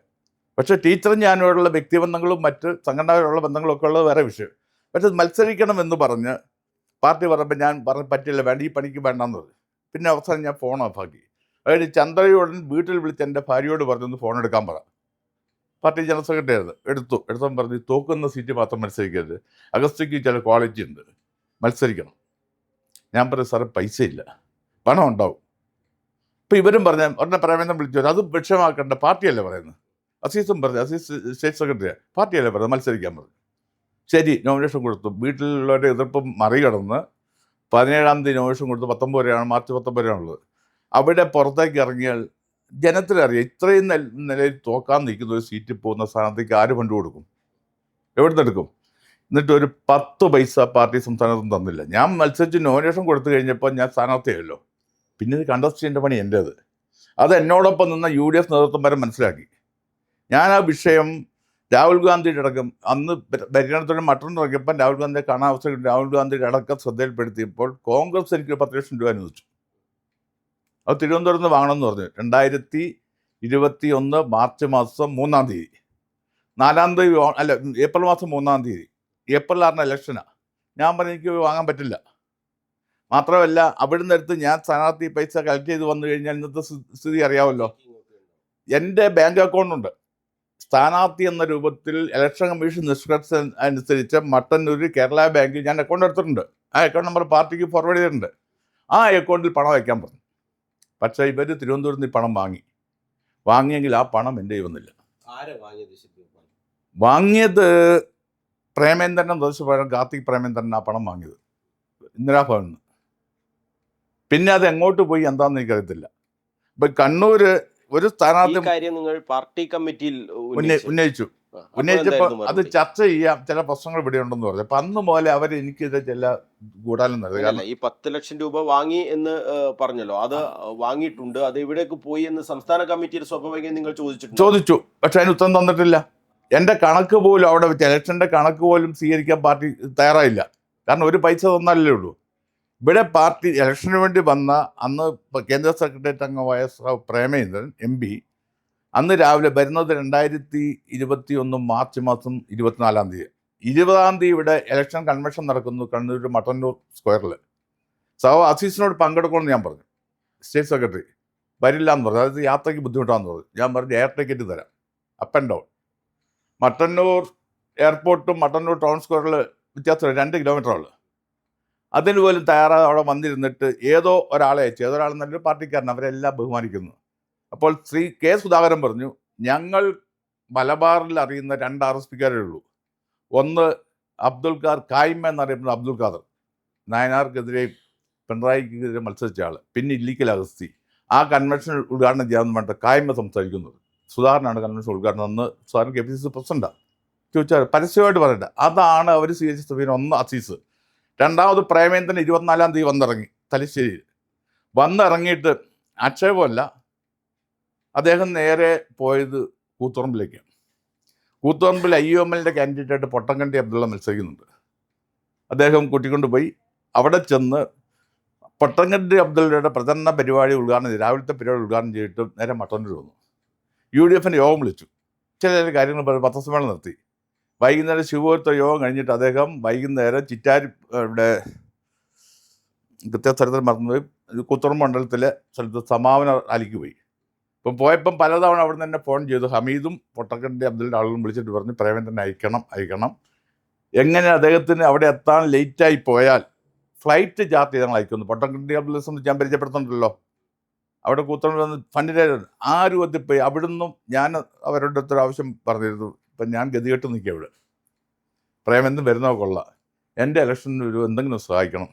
പക്ഷേ ടീച്ചറും ഞാനോടുള്ള വ്യക്തിബന്ധങ്ങളും മറ്റ് സംഘടനകളുള്ള ബന്ധങ്ങളൊക്കെ ഉള്ളത് വേറെ വിഷയം. പക്ഷെ മത്സരിക്കണം എന്ന് പറഞ്ഞ് പാർട്ടി പറഞ്ഞപ്പോൾ ഞാൻ പറഞ്ഞ് പറ്റില്ല വേണ്ട ഈ പണിക്ക് വേണ്ടെന്ന് പറഞ്ഞു. പിന്നെ അവസാനം ഞാൻ ഫോൺ ഓഫാക്കി അതായത് ചന്ദ്രയോടൻ വീട്ടിൽ വിളിച്ച് എന്റെ ഭാര്യയോട് പറഞ്ഞൊന്ന് ഫോൺ എടുക്കാൻ പറ. പാർട്ടി ജനറൽ സെക്രട്ടറി ആയിരുന്നു. എടുത്തു. എടുത്തവൻ പറഞ്ഞു തോക്കുന്ന സീറ്റ് മാത്രം മത്സരിക്കരുത്. അഗസ്റ്റിക്ക് ചില ക്വാളിറ്റി ഉണ്ട്. മത്സരിക്കണം. ഞാൻ പറഞ്ഞു സാറേ പൈസ ഇല്ല. പണം ഉണ്ടാവും. ഇപ്പം ഇവരും പറഞ്ഞ ഉടനെ പരമേന്ദ്രൻ വിളിച്ചു അത് വിഷമാക്കേണ്ട പാർട്ടിയല്ലേ പറയുന്നത്? അസീസും പറഞ്ഞു അസീസ് സ്റ്റേറ്റ് സെക്രട്ടറിയാണ് പാർട്ടിയല്ലേ പറഞ്ഞു മത്സരിക്കാൻ പറഞ്ഞു. ശരി നോമിനേഷൻ കൊടുത്തു. വീട്ടിലുള്ളവരുടെ എതിർപ്പ് മറികടന്ന് പതിനേഴാം തീയതി നോമിനേഷൻ കൊടുത്തു. പത്തൊമ്പത് വരെയാണ് മാർച്ച് പത്തൊമ്പത് വരെയാണുള്ളത്. അവിടെ പുറത്തേക്ക് ഇറങ്ങിയാൽ ജനത്തിനറിയാം ഇത്രയും നിലയിൽ തോക്കാൻ നിൽക്കുന്ന ഒരു സീറ്റിൽ പോകുന്ന സ്ഥാനത്തേക്ക് ആര് കൊടുക്കും? എവിടുന്ന് എടുക്കും? എന്നിട്ട് ഒരു പത്ത് പൈസ പാർട്ടി സംസ്ഥാനത്തും തന്നില്ല. ഞാൻ മത്സരിച്ച് നോമിനേഷൻ കൊടുത്തു കഴിഞ്ഞപ്പോൾ ഞാൻ സ്ഥാനാർത്ഥിയല്ലോ പിന്നെ ഇത് കണ്ടസ്റ്റ് ചെയ്യേണ്ട പണി എന്റേത്. അത് എന്നോടൊപ്പം നിന്ന യു ഡി എഫ് നേതൃത്വം വരെ മനസ്സിലാക്കി. ഞാൻ ആ വിഷയം രാഹുൽ ഗാന്ധിയുടെ അടക്കം അന്ന് ഭരിക്കണത്തോടെ മട്ടൺ ഇറങ്ങിയപ്പോൾ രാഹുൽ ഗാന്ധിയെ കാണാൻ അവസരം. രാഹുൽ ഗാന്ധിയുടെ അടക്കം ശ്രദ്ധയിൽപ്പെടുത്തിയപ്പോൾ കോൺഗ്രസ് എനിക്ക് പത്ത് ലക്ഷം രൂപ അനുവദിച്ചു. അത് തിരുവനന്തപുരത്ത് നിന്ന് വാങ്ങണമെന്ന് പറഞ്ഞു. രണ്ടായിരത്തി ഇരുപത്തി ഒന്ന് മാർച്ച് മാസം മൂന്നാം തീയതി. നാലാം തീയതി അല്ല ഏപ്രിൽ മാസം മൂന്നാം തീയതി. ഏപ്രിൽ ആറിന് ഇലക്ഷനാണ് ഞാൻ പറഞ്ഞു എനിക്ക് വാങ്ങാൻ പറ്റില്ല. മാത്രമല്ല അവിടുന്ന് എടുത്ത് ഞാൻ സ്ഥാനാർത്ഥി പൈസ കളക്ട് ചെയ്ത് വന്നു കഴിഞ്ഞാൽ ഇന്നത്തെ സ്ഥി- സ്ഥിതി അറിയാമല്ലോ എന്റെ ബാങ്ക് അക്കൗണ്ടുണ്ട് സ്ഥാനാർത്ഥി എന്ന രൂപത്തിൽ ഇലക്ഷൻ കമ്മീഷൻ നിഷ്കർഷ അനുസരിച്ച് മട്ടന്നൂർ കേരള ബാങ്കിൽ ഞാൻ അക്കൗണ്ട് എടുത്തിട്ടുണ്ട്. ആ അക്കൗണ്ട് നമ്പർ പാർട്ടിക്ക് ഫോർവേഡ് ചെയ്തിട്ടുണ്ട്. ആ അക്കൗണ്ടിൽ പണം വയ്ക്കാൻ പറഞ്ഞു. പക്ഷേ ഇവർ തിരുവനന്തപുരത്ത് നിന്ന് പണം വാങ്ങി. വാങ്ങിയെങ്കിൽ ആ പണം എന്റെ വന്നില്ല വാങ്ങിയത് പ്രേമേന്ദ്രൻ നിർദ്ദേശപ്രകാരം കാർത്തിക് പ്രേമേന്ദ്രൻ ആ പണം വാങ്ങിയത്. ഇന്ദിരാഭവനിൽ നിന്ന്. പിന്നെ അത് എങ്ങോട്ട് പോയി എന്താണെന്ന് എനിക്കറിയത്തില്ല. ഇപ്പം കണ്ണൂർ ഒരു സ്ഥാനാർത്ഥി കാര്യം നിങ്ങൾ പാർട്ടി കമ്മിറ്റിയിൽ ഉന്നയിച്ചു. ഉന്നയിച്ചു ഉന്നയിച്ചപ്പോൾ അത് ചർച്ച ചെയ്യാം. ചില പ്രശ്നങ്ങൾ ഇവിടെ ഉണ്ടെന്ന് പറഞ്ഞു. അപ്പൊ അന്ന് മുതലേ അവർ എനിക്കിത് ചില കൂടാലും നൽകാം ഈ പത്ത് ലക്ഷം രൂപ വാങ്ങി എന്ന് പറഞ്ഞല്ലോ. അത് വാങ്ങിയിട്ടുണ്ട്. അത് ഇവിടേക്ക് പോയി എന്ന് സംസ്ഥാന കമ്മിറ്റിയിൽ സ്വാഭാവികം നിങ്ങൾ ചോദിച്ചിട്ടുണ്ട്? ചോദിച്ചു. പക്ഷെ അതിന് ഉത്തരം തന്നിട്ടില്ല. എന്റെ കണക്ക് പോലും അവിടെ വെച്ച് ഇലക്ഷന്റെ കണക്ക് പോലും സ്വീകരിക്കാൻ പാർട്ടി തയ്യാറായില്ല. കാരണം ഒരു പൈസ തന്നാലേ ഉള്ളൂ. ഇവിടെ പാർട്ടി ഇലക്ഷന് വേണ്ടി വന്ന അന്ന് കേന്ദ്ര സെക്രട്ടേറിയറ്റ് അംഗമായ പ്രേമേന്ദ്രൻ എം പി അന്ന് രാവിലെ വരുന്നത് രണ്ടായിരത്തി ഇരുപത്തി ഒന്ന് മാർച്ച് മാസം ഇരുപത്തിനാലാം തീയതി. ഇരുപതാം തീയതി ഇവിടെ ഇലക്ഷൻ കൺവെൻഷൻ നടക്കുന്നു കണ്ണൂർ മട്ടന്നൂർ സ്ക്വയറിൽ സഹോ അസീസിനോട് പങ്കെടുക്കണമെന്ന് ഞാൻ പറഞ്ഞു. സ്റ്റേറ്റ് സെക്രട്ടറി വരില്ല എന്ന് പറഞ്ഞു. അതായത് യാത്രയ്ക്ക് ബുദ്ധിമുട്ടാന്ന് പറഞ്ഞു. ഞാൻ പറഞ്ഞു എയർ ടിക്കറ്റ് തരാം. അപ്പ് ആൻഡ് ഡൗൺ മട്ടന്നൂർ എയർപോർട്ടും മട്ടന്നൂർ ടൗൺ സ്ക്വയറിൽ വ്യത്യാസം രണ്ട് കിലോമീറ്റർ ഉള്ളു. അതിന് പോലും തയ്യാറാതെ അവിടെ വന്നിരുന്നിട്ട് ഏതോ ഒരാളെ അയച്ചു. ഏതോ ഒരാൾ നല്ലൊരു പാർട്ടിക്കാരൻ അവരെല്ലാം ബഹുമാനിക്കുന്നു. അപ്പോൾ ശ്രീ കെ സുധാകരൻ പറഞ്ഞു ഞങ്ങൾ മലബാറിൽ അറിയുന്ന രണ്ട് ആർ എസ് പിക്കാരേ ഉള്ളൂ. ഒന്ന് അബ്ദുൽ ഖാർ കായ്മ എന്നറിയപ്പെടുന്ന അബ്ദുൽ ഖാദർ. നയനാർക്കെതിരെ പിണറായിക്കെതിരെ മത്സരിച്ച ആൾ പിന്നെ ഇല്ലിക്കൽ അഗസ്തി. ആ കൺവെൻഷൻ ഉദ്ഘാടനം ചെയ്യാമെന്ന് വേണ്ട കായ്മ സംസാരിക്കുന്നത്. സുധാകരനാണ് കൺവെൻഷൻ ഉദ്ഘാടനം അന്ന് Sudhakaran K P C C പ്രസിഡന്റാണ് ചോദിച്ചാൽ പരസ്യമായിട്ട് പറയട്ടെ അതാണ് അവർ സ്വീകരിച്ച സമീപനം. ഒന്ന് അസീസ്. രണ്ടാമത് പ്രേമേന്ദ്രൻ ഇരുപത്തിനാലാം തീയതി വന്നിറങ്ങി. തലശ്ശേരിയിൽ. വന്നിറങ്ങിയിട്ട് ആക്ഷേപമല്ല അദ്ദേഹം നേരെ പോയത് കൂത്തുറമ്പിലേക്കാണ് കൂത്തുറമ്പിൽ ഐ യു എം എല്ലിന്റെ കാൻഡിഡേറ്റ് പൊട്ടംകണ്ടി അബ്ദുള്ള മത്സരിക്കുന്നുണ്ട്. അദ്ദേഹം കൂട്ടിക്കൊണ്ട് പോയി. അവിടെ ചെന്ന് പൊട്ടംകണ്ടി അബ്ദുള്ളയുടെ പ്രചരണ പരിപാടി ഉദ്ഘാടനം ചെയ്തു. രാവിലത്തെ പരിപാടി ഉദ്ഘാടനം ചെയ്തിട്ട് നേരെ മട്ടന്നൂർ വന്നു. യു ഡി എഫിന്റെ യോഗം വിളിച്ചു. ചില ചില കാര്യങ്ങൾ പറഞ്ഞു. പത്രസമ്മേളനം നിർത്തി വൈകുന്നേരം ശിവപുരത്തെ യോഗം കഴിഞ്ഞിട്ട് അദ്ദേഹം വൈകുന്നേരം ചിറ്റാരി ഇവിടെ കൃത്യ സ്ഥലത്തിൽ മറന്നുപോയി. കുത്തുറ മണ്ഡലത്തിലെ സ്ഥലത്ത് സമാപന റാലിക്ക് പോയി. ഇപ്പം പോയപ്പം പലതവണ അവിടെ നിന്ന് തന്നെ ഫോൺ ചെയ്തു. ഹമീദും പൊട്ടക്കണ്ടി അബ്ദുലിന്റെ ആളുകളും വിളിച്ചിട്ട് പറഞ്ഞു പ്രേമേന്ദ്രനെ അയക്കണം അയക്കണം. എങ്ങനെ അദ്ദേഹത്തിന് അവിടെ എത്താൻ ലേറ്റായി പോയാൽ ഫ്ലൈറ്റ് ചാർട്ട് ചെയ്ത് ഞങ്ങൾ അയക്കുന്നു. പൊട്ടക്കണ്ടി അബ്ദുൽ സംബന്ധിച്ച് ഞാൻ പരിചയപ്പെടുത്തുന്നുണ്ടല്ലോ. അവിടെ കൂത്തുറ വന്ന് ഫണ്ടിന്റെ ആ രൂപത്തിൽ പോയി. അവിടുന്നും ഞാൻ അവരുടെ ഒരു ആവശ്യം പറഞ്ഞിരുന്നു. ഇപ്പം ഞാൻ ഗതികെട്ട് നിൽക്കുക അവിടെ പ്രേമെന്തും വരുന്നോ കൊള്ളാം. എന്റെ ഇലക്ഷൻ ഒരു എന്തെങ്കിലും സഹായിക്കണം.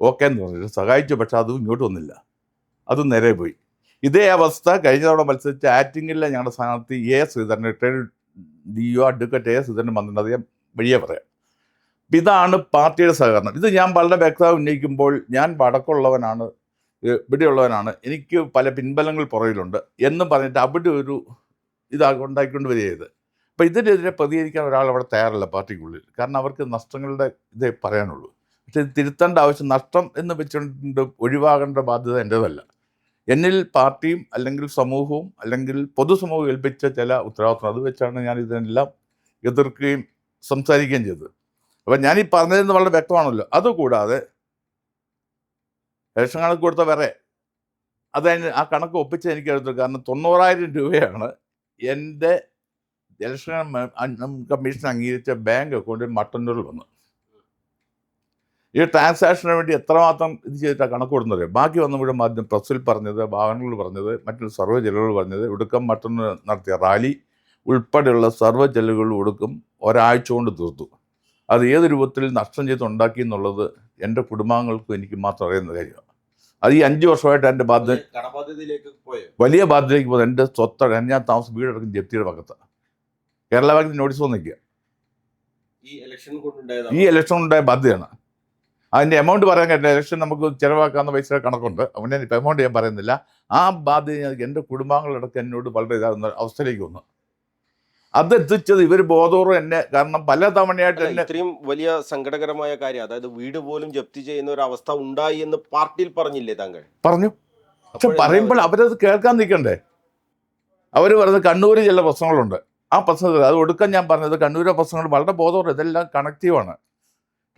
ഓക്കെ എന്ന് പറഞ്ഞിട്ട് സഹായിച്ചു പക്ഷെ അതും ഇങ്ങോട്ട് വന്നില്ല. അതും നേരെ പോയി. ഇതേ അവസ്ഥ കഴിഞ്ഞ തവണ മത്സരിച്ച ആറ്റിങ്ങിലെ ഞങ്ങളുടെ സ്ഥാനാർത്ഥി A Sreedharan retired D O advocate A Sreedharan വന്നിട്ടുണ്ട്. ഞാൻ വഴിയെ പറയാം. ഇതാണ് പാർട്ടിയുടെ സഹകരണം. ഇത് ഞാൻ വളരെ വ്യക്തത ഉന്നയിക്കുമ്പോൾ ഞാൻ വടക്കുള്ളവനാണ് ഇവിടെയുള്ളവനാണ്. എനിക്ക് പല പിൻബലങ്ങൾ പുറകിലുണ്ട് എന്നും പറഞ്ഞിട്ട് അവിടെ ഒരു ഇതാ ഉണ്ടാക്കിക്കൊണ്ട് വരികയത് അപ്പോൾ അപ്പം ഇതിനെതിരെ പ്രതികരിക്കാൻ ഒരാൾ അവിടെ തയ്യാറല്ല പാർട്ടിക്കുള്ളിൽ. കാരണം അവർക്ക് നഷ്ടങ്ങളുടെ ഇതേ പറയാനുള്ളൂ. പക്ഷേ തിരുത്തേണ്ട ആവശ്യം നഷ്ടം എന്ന് വെച്ചുകൊണ്ട് ഒഴിവാകേണ്ട ബാധ്യത എന്റേതല്ല. എന്നിൽ പാർട്ടിയും അല്ലെങ്കിൽ സമൂഹവും അല്ലെങ്കിൽ പൊതുസമൂഹം ഏൽപ്പിച്ച ചില ഉത്തരവാദിത്വം അത് വെച്ചാണ് ഞാൻ ഇതിനെല്ലാം എതിർക്കുകയും സംസാരിക്കുകയും ചെയ്തത്. അപ്പം ഞാൻ ഈ പറഞ്ഞതെന്ന് വളരെ വ്യക്തമാണല്ലോ. അതുകൂടാതെ റേഷൻ കണക്ക് കൊടുത്ത വരെ അതതിന് ആ കണക്ക് ഒപ്പിച്ച് എനിക്ക് എടുത്തു കാരണം തൊണ്ണൂറായിരം രൂപയാണ് എന്റെ ഇലക്ഷൻ കമ്മീഷൻ അംഗീകരിച്ച ബാങ്ക് അക്കൗണ്ടിൽ മട്ടന്നൂരിൽ വന്നു ഈ ട്രാൻസാക്ഷന് വേണ്ടി എത്രമാത്രം ഇത് ചെയ്തിട്ടാണ് കണക്ക് കൊടുക്കുന്നത്? ബാക്കി വന്ന മുഴുവൻ മാധ്യമം പ്രസ്സിൽ പറഞ്ഞത് വാഹനങ്ങൾ പറഞ്ഞത് മറ്റുള്ള സർവ ജില്ലകൾ പറഞ്ഞത് ഒടുക്കം മറ്റൊന്ന് നടത്തിയ റാലി ഉൾപ്പെടെയുള്ള സർവ ജില്ലകൾ ഒടുക്കം ഒരാഴ്ച കൊണ്ട് തീർത്തു. അത് ഏത് രൂപത്തിൽ നഷ്ടം ചെയ്ത് ഉണ്ടാക്കി എന്നുള്ളത് എന്റെ കുടുംബാംഗങ്ങൾക്കും എനിക്ക് മാത്രം അറിയുന്ന കാര്യമാണ്. അത് ഈ അഞ്ച് വർഷമായിട്ട് എന്റെ ബാധ്യത വലിയ ബാധ്യതയിലേക്ക് പോകുന്നത് എന്റെ സ്വത്താണ് ഞാൻ താമസം വീടടക്കം ജപ്തിയുടെ ഭാഗത്താണ് കേരള ബാങ്കിൽ നോട്ടീസ് വന്നിരിക്കുക ഈ ഇലക്ഷൻ കൊണ്ടുണ്ടായ ഈ ഇലക്ഷൻ ഉണ്ടായ ബാധ്യതയാണ്. അതിന്റെ എമൗണ്ട് പറയാൻ കേട്ടില്ല. ഇലക്ഷൻ നമുക്ക് ചിലവാക്കാവുന്ന പൈസ കണക്കുണ്ട്. അവനെ ഇപ്പം എമൗണ്ട് ഞാൻ പറയുന്നില്ല. ആ ബാധ്യത ഞാൻ- എന്റെ കുടുംബാംഗങ്ങളടക്കം എന്നോട് വളരെ ഇതാകുന്ന അവസ്ഥയിലേക്ക് വന്നു. അതെത്തിച്ചത് ഇവർ ബോധപൂർവം എന്നെ കാരണം പല തവണയായിട്ട് എന്നെ ഇത്രയും വലിയ സങ്കടകരമായ കാര്യം അതായത് വീട് പോലും ജപ്തി ചെയ്യുന്ന ഒരു അവസ്ഥ ഉണ്ടായി എന്ന് പാർട്ടിയിൽ പറഞ്ഞില്ലേ താങ്കൾ? പറഞ്ഞു. പക്ഷെ പറയുമ്പോൾ അവരത് കേൾക്കാൻ നിൽക്കണ്ടേ? അവർ പറയുന്നത് കണ്ണൂർ ചില പ്രശ്നങ്ങളുണ്ട്. ആ പ്രശ്നത്തിൽ അത് ഒടുക്കം ഞാൻ പറഞ്ഞത് കണ്ണൂരിലെ പ്രശ്നങ്ങൾ വളരെ ബോധപൂർവം ഇതെല്ലാം കണക്റ്റീവാണ്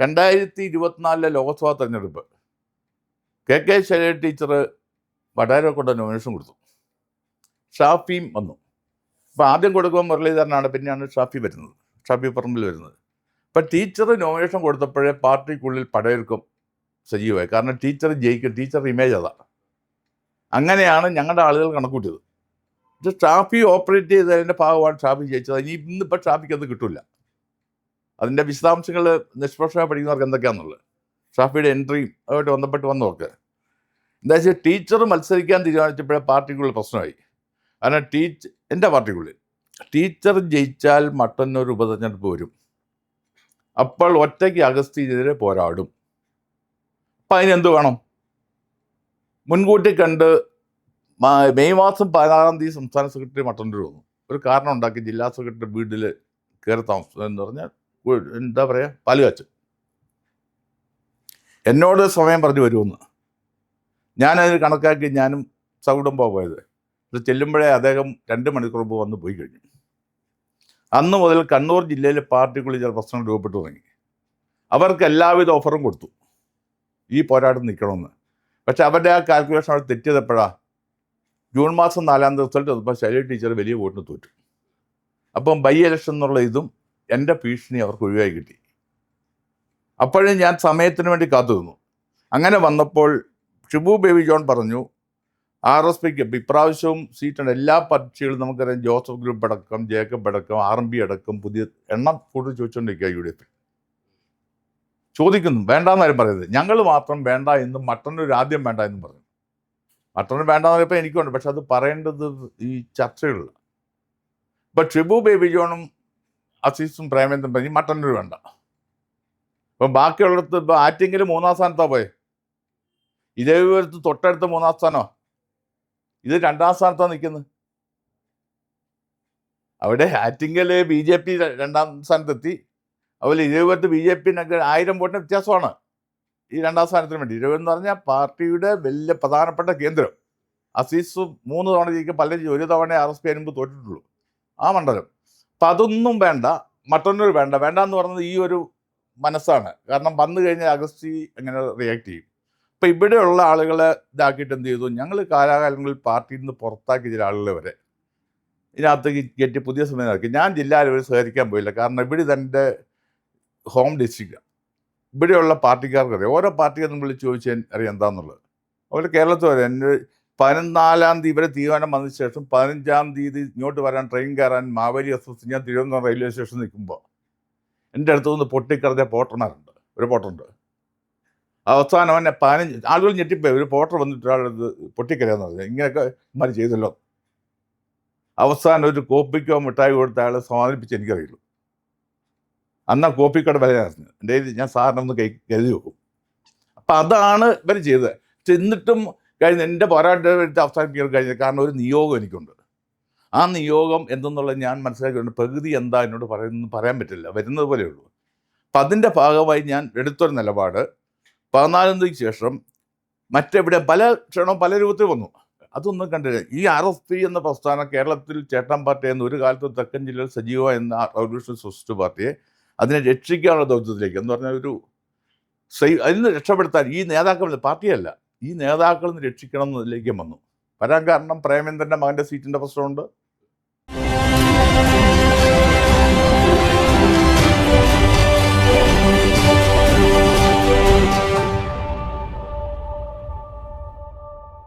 രണ്ടായിരത്തി ഇരുപത്തിനാലിലെ ലോക്സഭാ തെരഞ്ഞെടുപ്പ്. കെ കെ ശൈലജ ടീച്ചർ വടാരെ കൊണ്ട് നോമിനേഷൻ കൊടുത്തു. ഷാഫിയും വന്നു. അപ്പോൾ ആദ്യം കൊടുക്കുമ്പോൾ മുരളീധരനാണ് പിന്നെയാണ് ഷാഫി വരുന്നത്. ഷാഫി പറമ്പിൽ വരുന്നത്. അപ്പം ടീച്ചർ നോമിനേഷൻ കൊടുത്തപ്പോഴേ പാർട്ടിക്കുള്ളിൽ പടയൊരുക്കം സജീവമായി. കാരണം ടീച്ചർ ജയിക്കും ടീച്ചർ ഇമേജ് അതാണ് അങ്ങനെയാണ് ഞങ്ങളുടെ ആളുകൾ കണക്കൂട്ടിയത്. പക്ഷേ ഷാഫി ഓപ്പറേറ്റ് ചെയ്തതിന്റെ ഭാഗമാണ് ഷാഫി ജയിച്ചത്. ഇനി ഇന്നിപ്പോൾ ഷാഫിക്ക് അത് കിട്ടില്ല അതിന്റെ വിശദാംശങ്ങൾ നിഷ്പക്ഷമായി പഠിക്കുന്നവർക്ക് എന്തൊക്കെയാണെന്നുള്ളത് ഷാഫിയുടെ എൻട്രിയും അതുമായിട്ട് ബന്ധപ്പെട്ട് വന്നവർക്ക് എന്താ വെച്ചാൽ ടീച്ചർ മത്സരിക്കാൻ തീരുമാനിച്ചപ്പോഴേ പാർട്ടിക്കുള്ളിൽ പ്രശ്നമായി. കാരണം ടീച്ച് എന്റെ പാർട്ടിക്കുള്ളിൽ. ടീച്ചർ ജയിച്ചാൽ മട്ടന്നൂർ ഉപതെരഞ്ഞെടുപ്പ് വരും. അപ്പോൾ ഒറ്റയ്ക്ക് അഗസ്തിനെതിരെ പോരാടും. അപ്പം അതിനെന്ത് വേണം? മുൻകൂട്ടി കണ്ട് മെയ് മാസം പതിനാറാം തീയതി സംസ്ഥാന സെക്രട്ടറി മട്ടന്നൂർ വന്നു. ഒരു കാരണം ഉണ്ടാക്കി ജില്ലാ സെക്രട്ടറി വീട്ടിൽ കയറി താമസം എന്ന് പറഞ്ഞാൽ എന്താ പറയുക പാൽ കാച്ച് എന്നോട് സമയം പറഞ്ഞു വരുമെന്ന്. ഞാനത് കണക്കാക്കി ഞാനും സകുടുംബമാണ് പോയത്. ഇത് ചെല്ലുമ്പോഴേ അദ്ദേഹം രണ്ട് മണിക്കൂർ മുമ്പ് വന്ന് പോയി കഴിഞ്ഞു. അന്ന് മുതൽ കണ്ണൂർ ജില്ലയിലെ പാർട്ടിക്കുള്ളിൽ ചില പ്രശ്നങ്ങൾ രൂപപ്പെട്ടു തുടങ്ങി. അവർക്ക് എല്ലാവിധ ഓഫറും കൊടുത്തു. ഈ പോരാട്ടം നിൽക്കണമെന്ന്. പക്ഷെ അവരുടെ ആ കാൽക്കുലേഷൻ അവിടെ തെറ്റിയതെപ്പോഴാ ജൂൺ മാസം നാലാം തീയതി റിസൾട്ട് വന്നപ്പോൾ ശൈലി ടീച്ചർ വലിയ വോട്ടിന് തോറ്റു. അപ്പം ബൈ ഇലക്ഷൻ എന്നുള്ള ഇതും എന്റെ ഭീഷണി അവർക്ക് ഒഴിവായി കിട്ടി. അപ്പോഴും ഞാൻ സമയത്തിന് വേണ്ടി കാത്തു നിന്നു. അങ്ങനെ വന്നപ്പോൾ ഷിബു ബേബി ജോൺ പറഞ്ഞു ആർ എസ് പിക്ക് ഇപ്രാവശ്യവും സീറ്റുണ്ട് എല്ലാ പക്ഷികളും നമുക്കറിയാം. ജോസഫ് ഗ്രൂപ്പ് അടക്കം ജേക്കബ് അടക്കം ആർ എം പി അടക്കം പുതിയ എണ്ണം കൂടുതൽ ചോദിച്ചുകൊണ്ടിരിക്കുക യു ഡി എഫ് ചോദിക്കുന്നു വേണ്ടാന്നാരും പറയുന്നത് ഞങ്ങൾ മാത്രം വേണ്ട എന്നും മട്ടന്നൂർ ആദ്യം വേണ്ട എന്നും പറഞ്ഞു. മട്ടന്നൂർ വേണ്ടാന്ന് പറയുമ്പോൾ എനിക്കുണ്ട്. പക്ഷെ അത് പറയേണ്ടത് ഈ ചർച്ചകളിലാണ്. ഇപ്പം ഷിബു ബേബി ജോണും അസീസും പ്രേമേന്ദ്രൻ പറഞ്ഞു മട്ടന്നൂർ വേണ്ട. ഇപ്പം ബാക്കിയുള്ളിടത്ത് ഇപ്പം ആറ്റിങ്ങിൽ മൂന്നാം സ്ഥാനത്താണ് പോയെ. ഇതേ വിവരത്ത് തൊട്ടടുത്ത് മൂന്നാം സ്ഥാനമോ ഇത് രണ്ടാം സ്ഥാനത്താണ് നിൽക്കുന്നത് അവിടെ ആറ്റിങ്ങൽ ബി ജെ പി രണ്ടാം സ്ഥാനത്തെത്തി. അതുപോലെ ഇതേ വിവരത്ത് ബി ജെ പിന്നൊക്കെ ആയിരം വോട്ടിന് വ്യത്യാസമാണ്. ഈ രണ്ടാം സ്ഥാനത്തിന് വേണ്ടി. ഇരുപത് എന്ന് പറഞ്ഞാൽ പാർട്ടിയുടെ വലിയ പ്രധാനപ്പെട്ട കേന്ദ്രം. അസീസ് മൂന്ന് തവണ ജയിക്കും. പല ഒരു തവണ ആർ എസ് പി അനുമ്പ് തോറ്റിട്ടുള്ളൂ. ആ മണ്ഡലം. അപ്പം അതൊന്നും വേണ്ട. മറ്റൊന്നൊരു വേണ്ട. വേണ്ട എന്ന് പറയുന്നത് ഈ ഒരു മനസ്സാണ്. കാരണം വന്നു കഴിഞ്ഞാൽ അഗസ്റ്റി അങ്ങനെ റിയാക്ട് ചെയ്യും. അപ്പം ഇവിടെയുള്ള ആളുകളെ ഇതാക്കിയിട്ട് എന്ത് ചെയ്തു? ഞങ്ങൾ കാലാകാലങ്ങളിൽ പാർട്ടിയിൽ നിന്ന് പുറത്താക്കി ചില ആളുകൾ വരെ ഇതിനകത്തേക്ക് കയറ്റി പുതിയ സമയമാക്കി ഞാൻ ജില്ലയിൽ ഒരു സഹകരിക്കാൻ പോയില്ല. കാരണം ഇവിടെ ഇതെന്റെ ഹോം ഡിസ്ട്രിക്റ്റ് ഇവിടെയുള്ള പാർട്ടിക്കാർക്കറിയാം. ഓരോ പാർട്ടിക്കാർ നമ്മൾ ചോദിച്ചാൽ അറിയാം എന്താണെന്നുള്ളത് അവർ കേരളത്തിൽ വരെ എന്റെ പതിനാലാം തീയതി ഇവരെ തീരുമാനം വന്ന ശേഷം പതിനഞ്ചാം തീയതി ഇങ്ങോട്ട് വരാൻ ട്രെയിൻ കയറാൻ മാവേലി എക്സ്പ്രസ് ഞാൻ തിരുവനന്തപുരം റെയിൽവേ സ്റ്റേഷൻ നിൽക്കുമ്പോൾ എന്റെ അടുത്ത് നിന്ന് പൊട്ടിക്കറിഞ്ഞ പോട്ടർമാരുണ്ട് ഒരു പോട്ടറുണ്ട് അവസാനം അവനെ പതിനഞ്ച് ആളുകൾ ഞെട്ടിപ്പോയി. ഒരു പോട്ടർ വന്നിട്ട് ഒരാളത് പൊട്ടിക്കറിയാന്ന് പറഞ്ഞു. ഇങ്ങനെയൊക്കെ ഇമാര് ചെയ്തല്ലോ. അവസാനം ഒരു കോപ്പിക്കോ മിഠായി കൊടുത്ത ആളെ സമാധാനിപ്പിച്ച് എനിക്കറിയുള്ളൂ. അന്നാ കോപ്പിക്കട വിലയായിരുന്നു എന്റെ ഞാൻ സാറിനൊന്ന് കൈ കരുതി വെക്കും. അപ്പം അതാണ് ഇവർ ചെയ്തത്. എന്നിട്ടും കഴിഞ്ഞ എന്റെ പോരാട്ടം എടുത്ത് അവസാനിപ്പിക്കാൻ കഴിഞ്ഞത് കാരണം ഒരു നിയോഗം എനിക്കുണ്ട്. ആ നിയോഗം എന്തെന്നുള്ളത് ഞാൻ മനസ്സിലാക്കിയിട്ടുണ്ട്. പ്രകൃതി എന്താ എന്നോട് പറയുന്നത് പറയാൻ പറ്റില്ല. വരുന്നത് പോലെ ഉള്ളൂ. അപ്പം അതിന്റെ ഭാഗമായി ഞാൻ എടുത്തൊരു നിലപാട്. പതിനാലാം തീയതിക്ക് ശേഷം മറ്റെവിടെ പല ക്ഷണവും പല രൂപത്തിൽ വന്നു. അതൊന്നും കണ്ടില്ല. ഈ ആർ എസ് പി എന്ന പ്രസ്ഥാനം കേരളത്തിൽ ചേട്ടൻ പാർട്ടി എന്ന ഒരു കാലത്ത് തെക്കൻ ജില്ലയിൽ സജീവ എന്ന റവല്യൂഷൻ സോഷ്യലിസ്റ്റ് പാർട്ടിയെ അതിനെ രക്ഷിക്കാനുള്ള ദൗത്യത്തിലേക്ക് എന്ന് പറഞ്ഞാൽ ഒരു സൈ- അതിൽ നിന്ന് രക്ഷപ്പെടുത്താൻ ഈ നേതാക്കൾ പാർട്ടിയല്ല. ഈ നേതാക്കളിൽ രക്ഷിക്കണം എന്നതിലേക്കും വന്നു. വരാൻ കാരണം പ്രേമേന്ദ്രന്റെ മകന്റെ സീറ്റിന്റെ പ്രശ്നമുണ്ട്.